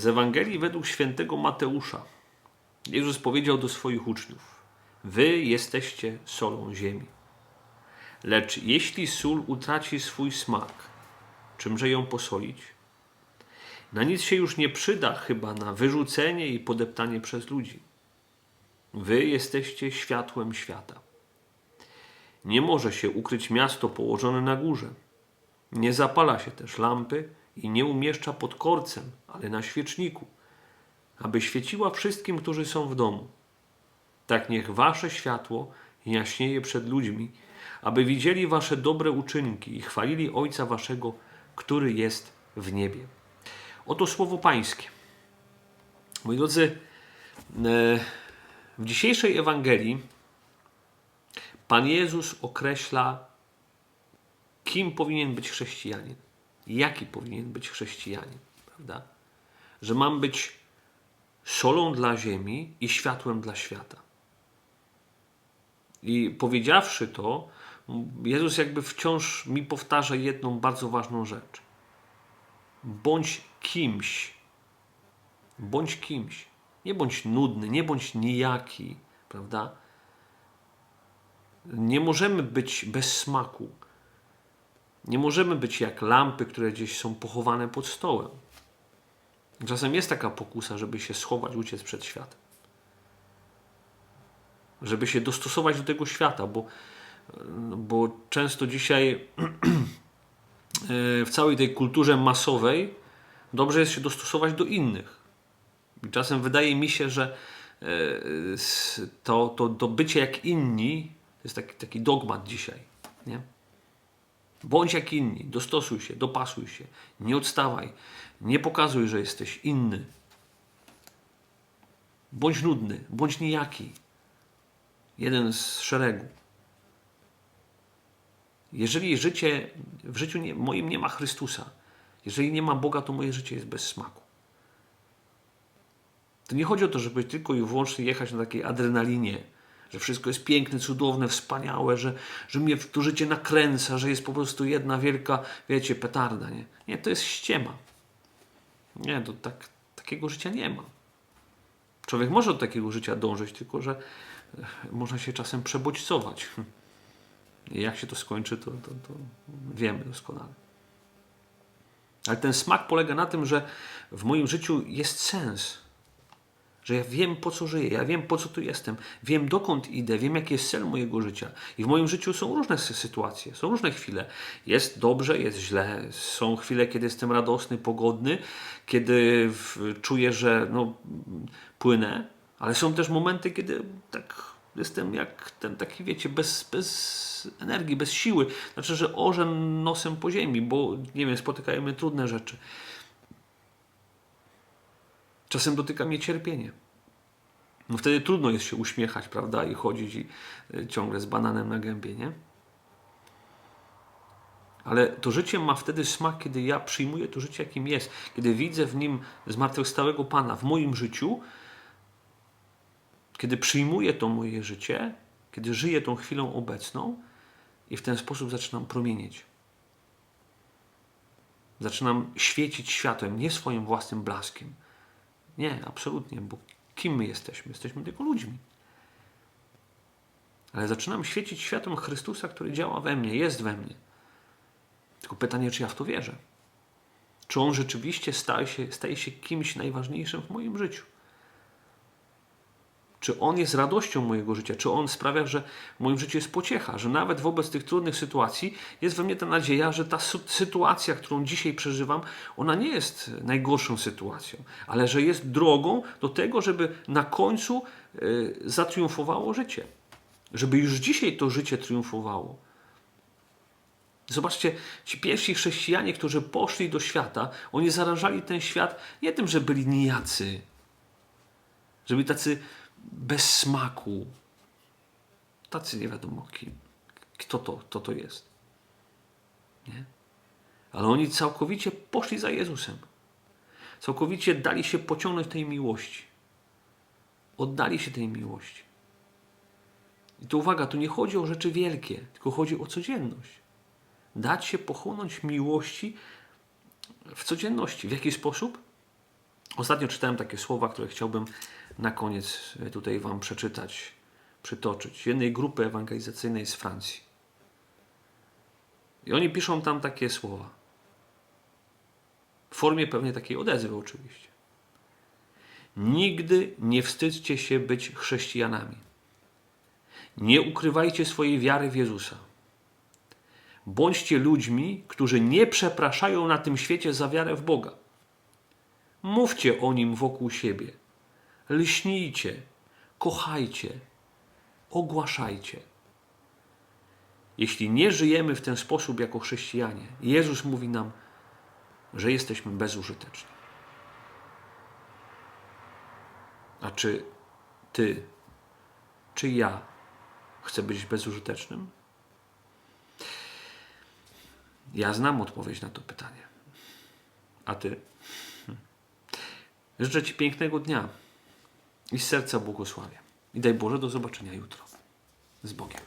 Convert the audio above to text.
Z Ewangelii według świętego Mateusza. Jezus powiedział do swoich uczniów: Wy jesteście solą ziemi. Lecz jeśli sól utraci swój smak, czymże ją posolić? Na nic się już nie przyda, chyba na wyrzucenie i podeptanie przez ludzi. Wy jesteście światłem świata. Nie może się ukryć miasto położone na górze. Nie zapala się też lampy i nie umieszcza pod korcem, ale na świeczniku, aby świeciła wszystkim, którzy są w domu. Tak niech wasze światło jaśnieje przed ludźmi, aby widzieli wasze dobre uczynki i chwalili Ojca waszego, który jest w niebie. Oto słowo Pańskie. Moi drodzy, e, w dzisiejszej Ewangelii Pan Jezus określa, kim powinien być chrześcijanin, jaki powinien być chrześcijanin, prawda? Że mam być solą dla ziemi i światłem dla świata. I powiedziawszy to, Jezus jakby wciąż mi powtarza jedną bardzo ważną rzecz. Bądź kimś. Bądź kimś. Nie bądź nudny, nie bądź nijaki, prawda? Nie możemy być bez smaku. Nie możemy być jak lampy, które gdzieś są pochowane pod stołem. Czasem jest taka pokusa, żeby się schować, uciec przed światem. Żeby się dostosować do tego świata, bo, bo często dzisiaj w całej tej kulturze masowej dobrze jest się dostosować do innych. I czasem wydaje mi się, że e, to, to, to bycie jak inni to jest taki, taki dogmat dzisiaj. Nie? Bądź jak inni, dostosuj się, dopasuj się, nie odstawaj, nie pokazuj, że jesteś inny. Bądź nudny, bądź nijaki. Jeden z szeregu. Jeżeli życie, w życiu nie, moim nie ma Chrystusa, jeżeli nie ma Boga, to moje życie jest bez smaku. To nie chodzi o to, żeby tylko i wyłącznie jechać na takiej adrenalinie, że wszystko jest piękne, cudowne, wspaniałe, że, że mnie to życie nakręca, że jest po prostu jedna wielka, wiecie, petarda. Nie, nie to jest ściema. Nie, to tak, takiego życia nie ma. Człowiek może do takiego życia dążyć, tylko że e, można się czasem przebodźcować. I jak się to skończy, to, to, to wiemy doskonale. Ale ten smak polega na tym, że w moim życiu jest sens że ja wiem, po co żyję, ja wiem, po co tu jestem, wiem, dokąd idę, wiem, jaki jest cel mojego życia. I w moim życiu są różne sytuacje, są różne chwile. Jest dobrze, jest źle. Są chwile, kiedy jestem radosny, pogodny, kiedy czuję, że no, płynę, ale są też momenty, kiedy tak jestem jak ten taki, wiecie, bez, bez energii, bez siły. Znaczy, że orzę nosem po ziemi, bo, nie wiem, spotykają mnie trudne rzeczy. Czasem dotyka mnie cierpienie. No wtedy trudno jest się uśmiechać, prawda, i chodzić i y, ciągle z bananem na gębie, nie? Ale to życie ma wtedy smak, kiedy ja przyjmuję to życie, jakim jest. Kiedy widzę w nim zmartwychwstałego Pana w moim życiu, kiedy przyjmuję to moje życie, kiedy żyję tą chwilą obecną i w ten sposób zaczynam promienieć. Zaczynam świecić światłem, nie swoim własnym blaskiem nie, absolutnie, bo kim my jesteśmy? Jesteśmy tylko ludźmi. Ale zaczynam świecić światłem Chrystusa, który działa we mnie, jest we mnie. Tylko pytanie, czy ja w to wierzę? Czy on rzeczywiście staje się, staje się kimś najważniejszym w moim życiu? Czy On jest radością mojego życia? Czy On sprawia, że w moim życiu jest pociecha? Że nawet wobec tych trudnych sytuacji jest we mnie ta nadzieja, że ta sytuacja, którą dzisiaj przeżywam, ona nie jest najgorszą sytuacją, ale że jest drogą do tego, żeby na końcu y, zatriumfowało życie. Żeby już dzisiaj to życie triumfowało. Zobaczcie, ci pierwsi chrześcijanie, którzy poszli do świata, oni zarażali ten świat nie tym, że byli nijacy, że byli tacy bez smaku. Tacy nie wiadomo kim. Kto to, kto to jest. Nie? Ale oni całkowicie poszli za Jezusem. Całkowicie dali się pociągnąć tej miłości. Oddali się tej miłości. I to uwaga, tu nie chodzi o rzeczy wielkie, tylko chodzi o codzienność. Dać się pochłonąć miłości w codzienności. W jaki sposób? Ostatnio czytałem takie słowa, które chciałbym na koniec e, tutaj Wam przeczytać, przytoczyć. Jednej grupy ewangelizacyjnej z Francji. I oni piszą tam takie słowa. W formie pewnie takiej odezwy, oczywiście. Nigdy nie wstydźcie się być chrześcijanami. Nie ukrywajcie swojej wiary w Jezusa. Bądźcie ludźmi, którzy nie przepraszają na tym świecie za wiarę w Boga. Mówcie o nim wokół siebie. Lśnijcie, kochajcie, ogłaszajcie. Jeśli nie żyjemy w ten sposób jako chrześcijanie, Jezus mówi nam, że jesteśmy bezużyteczni. A czy ty, czy ja chcę być bezużytecznym? Ja znam odpowiedź na to pytanie. A ty? Życzę Ci pięknego dnia i z serca błogosławię. I daj Boże do zobaczenia jutro. Z Bogiem.